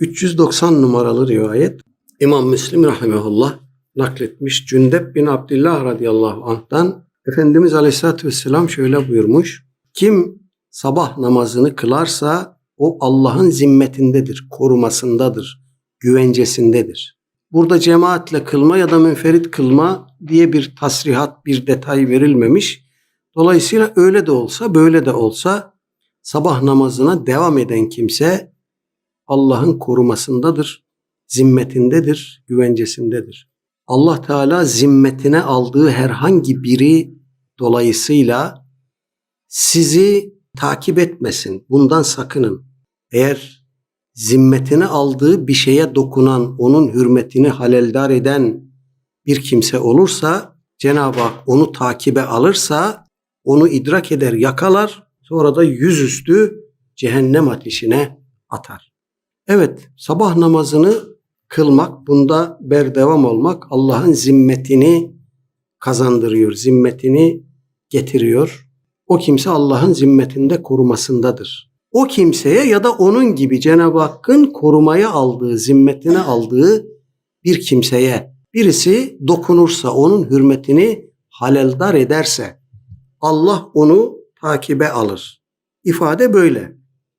390 numaralı rivayet İmam Müslim rahimehullah nakletmiş. Cündep bin Abdullah radıyallahu anh'tan Efendimiz aleyhissalatü vesselam şöyle buyurmuş. Kim sabah namazını kılarsa o Allah'ın zimmetindedir, korumasındadır, güvencesindedir. Burada cemaatle kılma ya da münferit kılma diye bir tasrihat, bir detay verilmemiş. Dolayısıyla öyle de olsa, böyle de olsa sabah namazına devam eden kimse Allah'ın korumasındadır, zimmetindedir, güvencesindedir. Allah Teala zimmetine aldığı herhangi biri dolayısıyla sizi takip etmesin. Bundan sakının. Eğer zimmetine aldığı bir şeye dokunan, onun hürmetini haleldar eden bir kimse olursa Cenab-ı Hak onu takibe alırsa onu idrak eder, yakalar, sonra da yüzüstü cehennem ateşine atar. Evet, sabah namazını kılmak, bunda berdevam olmak Allah'ın zimmetini kazandırıyor, zimmetini getiriyor. O kimse Allah'ın zimmetinde korumasındadır. O kimseye ya da onun gibi Cenab-ı Hakk'ın korumaya aldığı, zimmetine aldığı bir kimseye birisi dokunursa, onun hürmetini haleldar ederse Allah onu takibe alır. İfade böyle.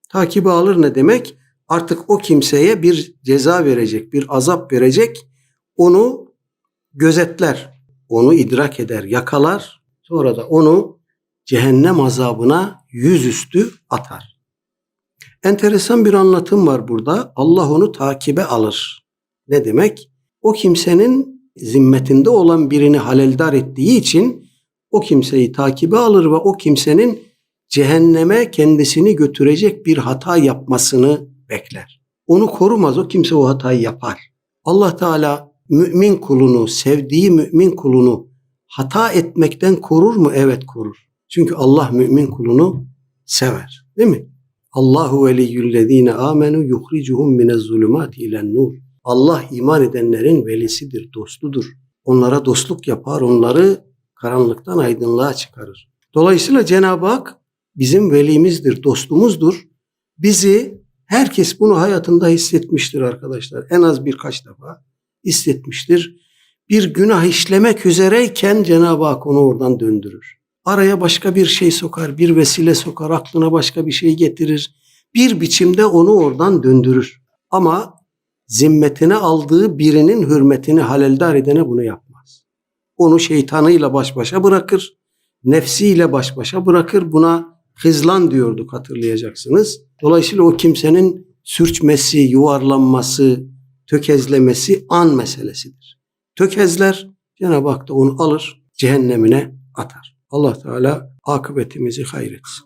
Takibe alır ne demek? Artık o kimseye bir ceza verecek, bir azap verecek. Onu gözetler, onu idrak eder, yakalar. Sonra da onu cehennem azabına yüzüstü atar. Enteresan bir anlatım var burada. Allah onu takibe alır. Ne demek? O kimsenin zimmetinde olan birini haleldar ettiği için o kimseyi takibe alır ve o kimsenin cehenneme kendisini götürecek bir hata yapmasını bekler. Onu korumaz o kimse o hatayı yapar. Allah Teala mümin kulunu, sevdiği mümin kulunu hata etmekten korur mu? Evet korur. Çünkü Allah mümin kulunu sever. Değil mi? Allahu veliyyüllezine amenu yuhricuhum minez zulümati ilen nur. Allah iman edenlerin velisidir, dostudur. Onlara dostluk yapar, onları karanlıktan aydınlığa çıkarır. Dolayısıyla Cenab-ı Hak bizim velimizdir, dostumuzdur. Bizi herkes bunu hayatında hissetmiştir arkadaşlar. En az birkaç defa hissetmiştir. Bir günah işlemek üzereyken Cenab-ı Hak onu oradan döndürür. Araya başka bir şey sokar, bir vesile sokar, aklına başka bir şey getirir. Bir biçimde onu oradan döndürür. Ama zimmetine aldığı birinin hürmetini haleldar edene bunu yapmaz. Onu şeytanıyla baş başa bırakır, nefsiyle baş başa bırakır. Buna hızlan diyorduk hatırlayacaksınız. Dolayısıyla o kimsenin sürçmesi, yuvarlanması, tökezlemesi an meselesidir. Tökezler, Cenab-ı Hak da onu alır, cehennemine atar. Allah Teala akıbetimizi hayretsin.